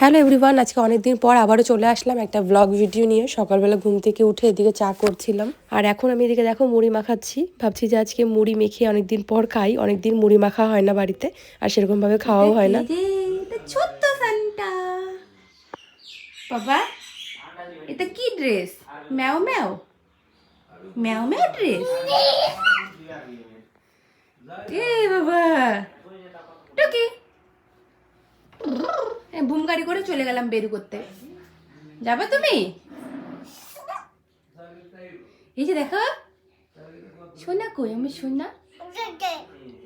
Hello everyone আজকে অনেকদিন পর আবারও চলে আসলাম একটা ব্লগ ভিডিও নিয়ে। সকালবেলা ঘুম থেকে উঠে এদিকে চা করছিলাম। আর এখন আমি এদিকে দেখো মুড়ি মাখাচ্ছি। ভাবছি যে আজকে মুড়ি মেখে অনেকদিন পর খাই। অনেকদিন মুড়ি মাখা হয় না বাড়িতে। আর সেরকমভাবে খাওয়াও হয় না। বাবা, এটা কি ড্রেস ম্যাও ম্যাও। ম্যাও ম্যাও ড্রেস বাবা টুকি এ, বুম গাড়ি করে চলে গেলাম বেরু করতে। যাবে তুমি? এই যে দেখো। সোনা কই? আমি সোনা।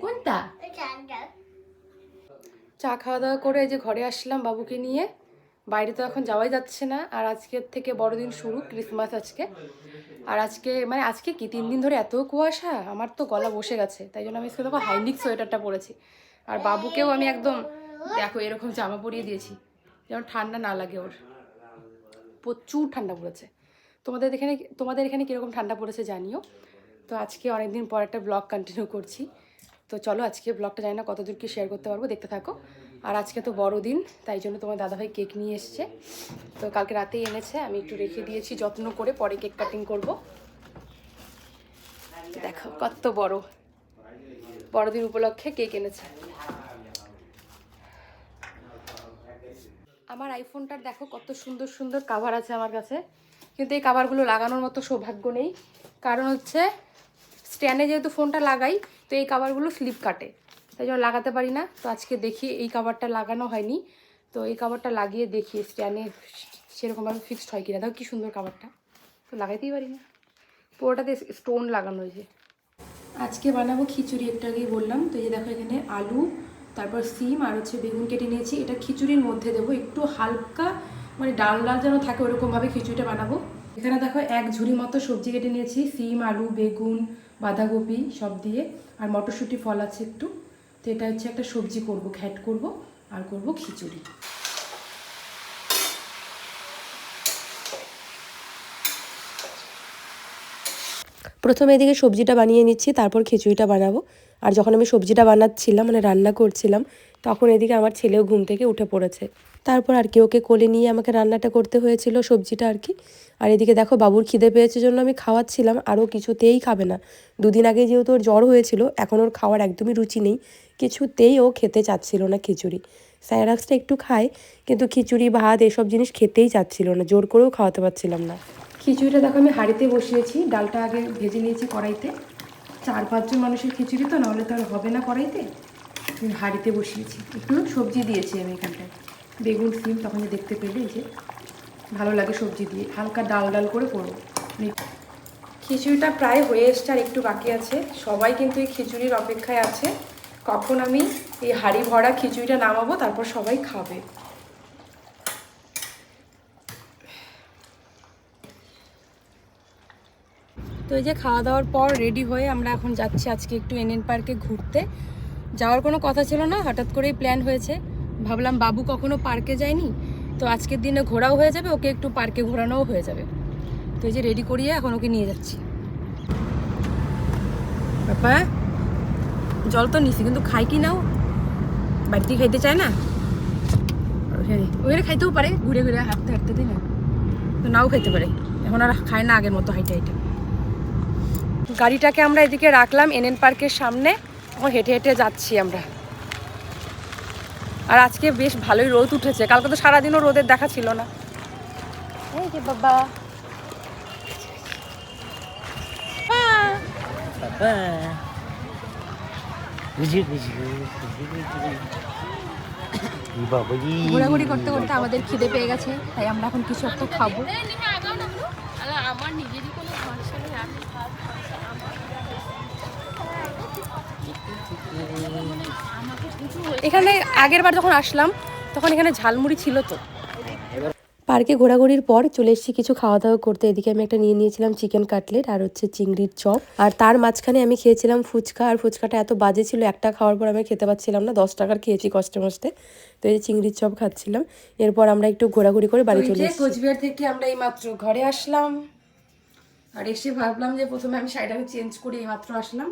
কোনটা? চা খাওয়া দাওয়া করে এই যে ঘরে আসলাম বাবুকে নিয়ে। বাইরে তো এখন যাওয়াই যাচ্ছে না। আর আজকের থেকে বড়দিন শুরু, ক্রিসমাস আজকে। আর আজকে মানে আজকে কি? তিন দিন ধরে এত কুয়াশা? আমার তো গলা বসে গেছে। তাই জন্য আমি দেখো হাইনিক সোয়েটারটা পরেছি। আর বাবুকেও আমি একদম, দেখো এরকম জামা পরিয়ে দিয়েছি। যেন ঠান্ডা না লাগে ওর। প্রচুর ঠান্ডা পড়েছে। তোমাদের এখানে তোমাদের এখানে কীরকম ঠান্ডা পড়েছে জানিও। তো আজকে অনেকদিন পর একটা ব্লগ কন্টিনিউ করছি। তো চলো আজকে ব্লগটা জানি না কতদূর কি শেয়ার করতে পারব, দেখতে থাকো। আর আজকে তো বড়দিন, তাই জন্য তোমার দাদাভাই কেক নিয়ে এসছে। তো কালকে রাতেই এনেছে, আমি একটু রেখে দিয়েছি যত্ন করে, পরে কেক কাটিং করব। দেখো কত বড়। বড়দিন উপলক্ষে কেক এনেছে। আমার আইফোনটার দেখো কত সুন্দর সুন্দর কাভার আছে আমার কাছে। কিন্তু এই কাভারগুলো লাগানোর মতো সৌভাগ্য নেই। কারণ হচ্ছে স্ট্যান্ডে যেহেতু ফোনটা লাগাই, তো এই কাভারগুলো স্লিপ কাটে। তাই জন্য লাগাতে পারি না। তো আজকে দেখি এই কাভারটা লাগানো হয়নি। তো এই কাভারটা লাগিয়ে দেখি স্ট্যান্ডে সেরকমভাবে ফিক্সড হয় কিনা। দেখো কি সুন্দর কাভারটা তো লাগাইতেই পারি না। পুরোটাতে স্টোন লাগানো হয়েছে। আজকে বানাবো খিচুড়ি, একটু আগেই বললাম। তো এই দেখো এখানে আলু তারপর সিম আর হচ্ছে বেগুন কেটে নিয়েছি। এটা খিচুড়ির মধ্যে দেবো। একটু হালকা মানে ডাল ডাল যেন থাকে, ওরকমভাবে খিচুড়িটা বানাবো। এখানে দেখো এক ঝুড়ি মতো সবজি কেটে নিয়েছি। সিম, আলু, বেগুন, বাঁধাকপি সব দিয়ে। আর মটরশুঁটি, ফল আছে একটু। তো এটা হচ্ছে একটা সবজি করব, ঘ্যাট করব আর করব খিচুড়ি। প্রথমে এদিকে সবজিটা বানিয়ে নিচ্ছি, তারপর খিচুড়িটা বানাবো। আর যখন আমি সবজিটা বানাচ্ছিলাম মানে রান্না করছিলাম, তখন এদিকে আমার ছেলেও ঘুম থেকে উঠে পড়েছে। তারপর আর কি ওকে কোলে নিয়ে আমাকে রান্নাটা করতে হয়েছিল, সবজিটা আর কি। আর এদিকে দেখো বাবুর খিদে পেয়েছে জন্য আমি খাওয়াচ্ছিলাম আরও কিছুতেই খাবে না। দুদিন আগে যেহেতু ওর জ্বর হয়েছিল, এখন ওর খাওয়ার একদমই রুচি নেই, কিছুতেই ও খেতে চাচ্ছিল না খিচুড়ি। স্যারাক্সটা একটু খায়, কিন্তু খিচুড়ি, ভাত, এসব জিনিস খেতেই চাচ্ছিল না, জোর করেও খাওয়াতে পারছিলাম না। খিচুড়িটা দেখো, আমি হাঁড়িতে বসিয়েছি। ডালটা আগে ভেজে নিয়েছি কড়াইতে। চার পাঁচজন মানুষের খিচুড়ি তো, নাহলে তো আর হবে না কড়াইতে। আমি হাঁড়িতে বসিয়েছি। একটু সবজি দিয়েছি আমি এখানটায়। বেগুন, সিম, তখন দেখতে পেলে যে, ভালো লাগে সবজি দিয়ে। হালকা ডাল ডাল করে করব। খিচুড়িটা প্রায় হয়ে এসছে আর একটু বাকি আছে। সবাই কিন্তু এই খিচুড়ির অপেক্ষায় আছে। কখন আমি এই হাঁড়ি ভরা খিচুড়িটা নামাবো, তারপর সবাই খাবে। তো এই যে খাওয়া দাওয়ার পর রেডি হয়ে আমরা এখন যাচ্ছি আজকে একটু এনএন পার্কে ঘুরতে। যাওয়ার কোনো কথা ছিল না, হঠাৎ করেই প্ল্যান হয়েছে। ভাবলাম বাবু কখনো পার্কে যায়নি, তো আজকের দিনে ঘোরাও হয়ে যাবে, ওকে একটু পার্কে ঘোরানোও হয়ে যাবে। তো এই যে রেডি করিয়ে এখন ওকে নিয়ে যাচ্ছি। বাবা, জল তো নিছি, কিন্তু খাই কি নাও? বাড়িতে খাইতে চায় না? ওখানে খাইতেও পারে, ঘুরে ঘুরে হাঁটতে হাঁটতে তাই না তো নাও খাইতে পারে। এখন আর খায় না আগের মতো, হাইটে হাইটে। গাড়িটাকে আমরা এদিকে রাখলাম এনএন পার্কের সামনে এখন হেঁটে হেঁটে যাচ্ছি আমরা। আর আজকে বেশ ভালোই রোদ উঠেছে কালকে তো সারাদিনও রোদের দেখা ছিল না। এই যে বাবা। ঘোরাঘুরি করতে করতে আমাদের খিদে পেয়ে গেছে তাই আমরা এখন কিছু একটা খাব। এখানে আগের বার যখন আসলাম তখন এখানে ঝালমুড়ি ছিল তো। পার্কে ঘোরাঘুরির পর চলে এসেছি কিছু খাওয়া দাওয়া করতে। এদিকে আমি একটা নিয়ে নিয়েছিলাম চিকেন কাটলেট আর হচ্ছে চিংড়ির চপ। আর তার মাঝখানে আমি খেয়েছিলাম ফুচকা। আর ফুচকাটা এত বাজে ছিল একটা খাওয়ার পর আমি খেতে পাচ্ছিলাম না। দশ টাকার খেয়েছি কষ্টে মষ্টে তো এই চিংড়ির চপ খাচ্ছিলাম। এরপর আমরা একটু ঘোরাঘুরি করে বাড়ি চলে এসেছি। কোচবিহার থেকে আমরা এই মাত্র ঘরে আসলাম। আর এসে ভাবলাম যে প্রথমে আমি শাড়িটা আমি চেঞ্জ করি এই মাত্র আসলাম।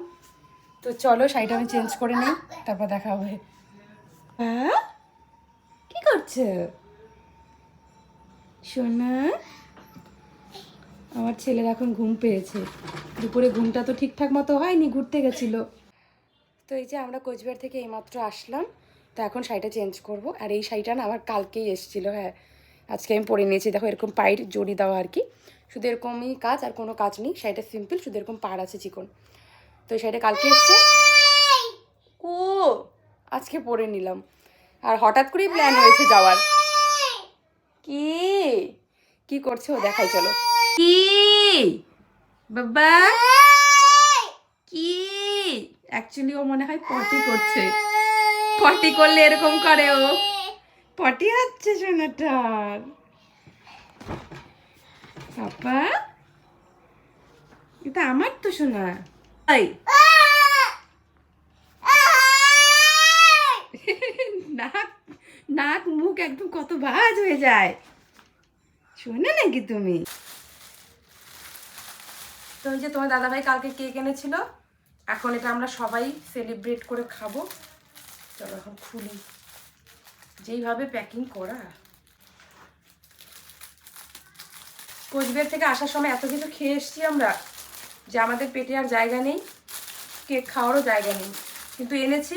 তো চলো শাড়িটা আমি চেঞ্জ করে নিই তারপর দেখা হবে। হ্যাঁ? কি করছে? সোনা আমার ছেলের এখন ঘুম পেয়েছে। দুপুরে ঘুমটা তো ঠিকঠাক মতো হয়নি ঘুরতে গেছিল। তো এই যে আমরা কোচবিহার থেকে এইমাত্র আসলাম তো এখন শাড়িটা চেঞ্জ করব। আর এই শাড়িটা না আমার কালকেই এসেছিল হ্যাঁ। আজকে আমি পরে নিয়েছি। দেখো এরকম পায়ের জড়ি দেওয়া আর কি। শুধু এরকমই কাজ আর কোনো কাজ নেই। শাড়িটা সিম্পল শুধু এরকম পাড় আছে চিকন। তো এই শাড়িটা কালকে এসছে। ও আজকে পরে নিলাম। আর হঠাৎ করেই প্ল্যান হয়েছে যাওয়ার। কি? কি করছে ও দেখাই, চলো। কি? বাবা? কি? অ্যাকচুয়ালি ও মনে হয় পটি করছে। পটি করলে এরকম করে ও। পটি হচ্ছে সোনাটার। পাপা এটা আমার তো সোনা। এই নাক নাক মুখ একদম কত ভাজ হয়ে যায়। শোনে নাকি তুমি? তো যে তোমার দাদাভাই কালকে কেক এনেছিল, এখন এটা আমরা সবাই সেলিব্রেট করে খাব। চলো এখন খুলি। যেইভাবে প্যাকিং করা। কোচবিহার থেকে আসার সময় এত কিছু খেয়ে এসছি আমরা যে আমাদের পেটে আর জায়গা নেই, কেক খাওয়ারও জায়গা নেই। কিন্তু এনেছি,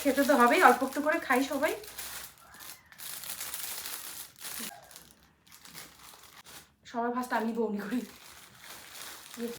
খেতে তো হবেই, অল্প একটু করে খাই সবাই। সবার ফার্স্ট আমি বৌনি করি।